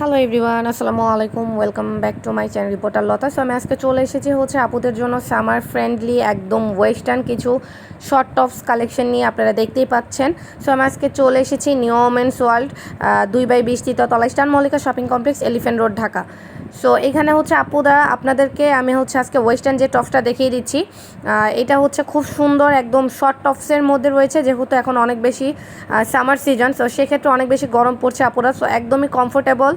Hello everyone আসসালামু আলাইকুম welcome back to my channel reporter Lata so আমি আজকে চলে এসেছি হচ্ছে আপুদের জন্য সামার ফ্রেন্ডলি একদম ওয়েস্টার্ন কিছু শর্ট টপস কালেকশন নিয়ে আপনারা দেখতেই পাচ্ছেন। সো আমি আজকে চলে এসেছি নিউ ওমেন্স ওয়ার্ল্ড দুই বাই বিশ তলা eastern Mallika shopping complex elephant road Dhaka. So এখানে হচ্ছে আপুদা, আপনাদেরকে আমি হচ্ছে আজকে ওয়েস্টার্ন যে টপসটা দেখিয়ে দিচ্ছি এটা হচ্ছে খুব সুন্দর, একদম শর্ট টপসের মধ্যে রয়েছে, যেহেতু এখন অনেক বেশি সামার সিজন সো সেক্ষেত্রে অনেক বেশি গরম পড়ছে আপুরা। সো একদমই কমফোর্টেবল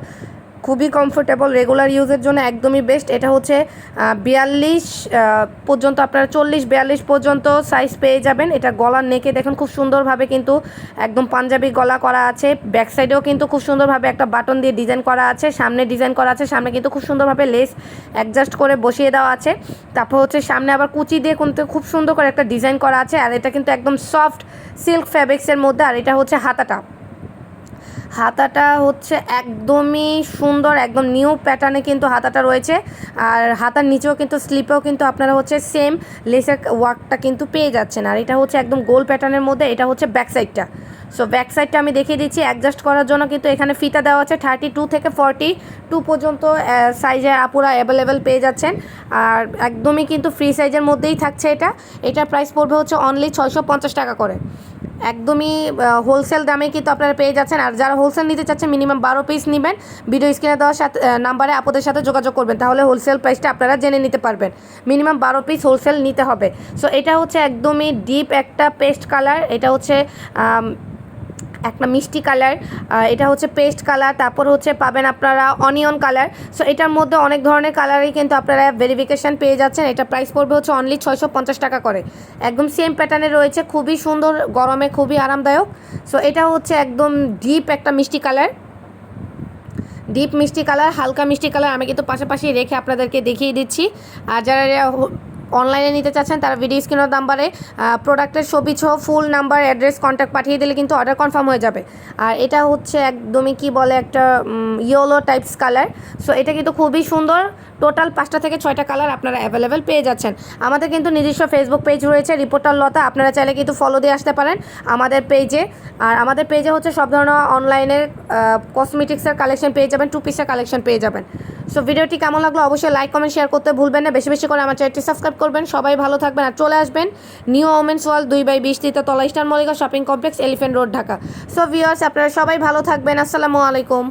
খুবই কমফোর্টেবল রেগুলার ইউজের জন্য একদমই বেস্ট এটা হচ্ছে বিয়াল্লিশ পর্যন্ত আপনারা চল্লিশ, বিয়াল্লিশ পর্যন্ত সাইজ পেয়ে যাবেন। এটা গলার নেকে দেখুন খুব সুন্দরভাবে কিন্তু একদম পাঞ্জাবি গলা করা আছে। ব্যাক সাইডেও কিন্তু খুব সুন্দরভাবে একটা বাটন দিয়ে ডিজাইন করা আছে। সামনে ডিজাইন করা আছে, সামনে কিন্তু খুব সুন্দরভাবে লেস অ্যাডজাস্ট করে বসিয়ে দেওয়া আছে। তারপর হচ্ছে সামনে আবার কুচি দিয়ে কিন্তু খুব সুন্দর করে একটা ডিজাইন করা আছে। আর এটা কিন্তু একদম সফট সিল্ক ফ্যাব্রিক্সের মধ্যে, আর এটা হচ্ছে হাতাটা। হাতাটা হচ্ছে একদমই সুন্দর, একদম নিউ প্যাটার্নে কিন্তু হাতাটা রয়েছে। আর হাতার নিচেও কিন্তু স্লিপেও কিন্তু আপনারা হচ্ছে সেম লেসের ওয়ার্কটা কিন্তু পেয়ে যাচ্ছেন। আর এটা হচ্ছে একদম গোল প্যাটার্নের মধ্যে, এটা হচ্ছে ব্যাক সাইডটা সো ব্যাক সাইডটা আমি দেখিয়ে দিচ্ছি অ্যাডজাস্ট করার জন্য কিন্তু এখানে ফিতা দেওয়া আছে থার্টি টু থেকে ফর্টি টু পর্যন্ত সাইজে আপুরা অ্যাভেলেবেল পেয়ে যাচ্ছেন। আর একদমই কিন্তু ফ্রি সাইজের মধ্যেই থাকছে এটা। এটার প্রাইস পড়বে হচ্ছে অনলি ছয়শো পঞ্চাশ টাকা করে। একদমই হোলসেল দামে কিন্তু আপনারা পেয়ে যাচ্ছেন। আর যারা হোলসেল নিতে চাচ্ছেন মিনিমাম বারো পিস নেবেন। ভিডিও স্ক্রিনে দেওয়ার সাথে নাম্বারে আপদের সাথে যোগাযোগ করবেন। তাহলে হোলসেল প্রাইসটা আপনারা জেনে নিতে পারবেন। মিনিমাম বারো পিস হোলসেল নিতে হবে। সো এটা হচ্ছে একদমই ডিপ একটা পেস্ট কালার এটা হচ্ছে একটা মিষ্টি কালার এটা হচ্ছে পেস্ট কালার, তারপর হচ্ছে পাবেন আপনারা অনিয়ন কালার। সো এটার মধ্যে অনেক ধরনের কালারই কিন্তু আপনারা ভেরিফিকেশান পেয়ে যাচ্ছেন। এটা প্রাইস পড়বে হচ্ছে অনলি ছয়শো পঞ্চাশ টাকা করে। একদম সেম প্যাটার্নে রয়েছে, খুবই সুন্দর, গরমে খুবই আরামদায়ক। সো এটা হচ্ছে একদম ডিপ একটা মিষ্টি কালার। ডিপ মিষ্টি কালার, হালকা মিষ্টি কালার, আমি কিন্তু পাশাপাশি রেখে আপনাদেরকে দেখিয়ে দিচ্ছি। আর যারা অনলাইনে নিতে চাচ্ছেন, তারা ভিডিও স্ক্রিনের নাম্বারে প্রোডাক্টের ছবি সহ ফুল নাম্বার অ্যাড্রেস কন্ট্যাক্ট পাঠিয়ে দিলে কিন্তু অর্ডার কনফার্ম হয়ে যাবে। আর এটা হচ্ছে একদমই কি বলে একটা ইয়েলো টাইপস কালার সো এটা কিন্তু খুবই সুন্দর। টোটাল পাঁচটা থেকে ছয়টা কালার আপনারা অ্যাভেলেবেল পেয়ে যাচ্ছেন। আমাদের কিন্তু নিজস্ব ফেসবুক পেজ রয়েছে রিপোর্টার লতা আপনারা চাইলে কিন্তু ফলো দিয়ে আসতে পারেন আমাদের পেজে আর আমাদের পেজে হচ্ছে সব ধরনের অনলাইনের কসমেটিক্সের কালেকশন পেয়ে যাবেন টু পিসের কালেকশন পেয়ে যাবেন। সো ভিডিওটি কেমন লাগল অবশ্যই লাইক কমেন্ট শেয়ার করতে ভুলবেন না। বেশি বেশি করে আমার চ্যানেলটি সাবস্ক্রাইব করবেন। সবাই ভালো থাকবেন আর চলে আসবেন নিউ ওমেন্স ওয়াল দুই বাই বিশ তলা eastern Mallika shopping complex elephant road Dhaka so viewers আপনারা সবাই ভালো থাকবেন। আসসালামু আলাইকুম।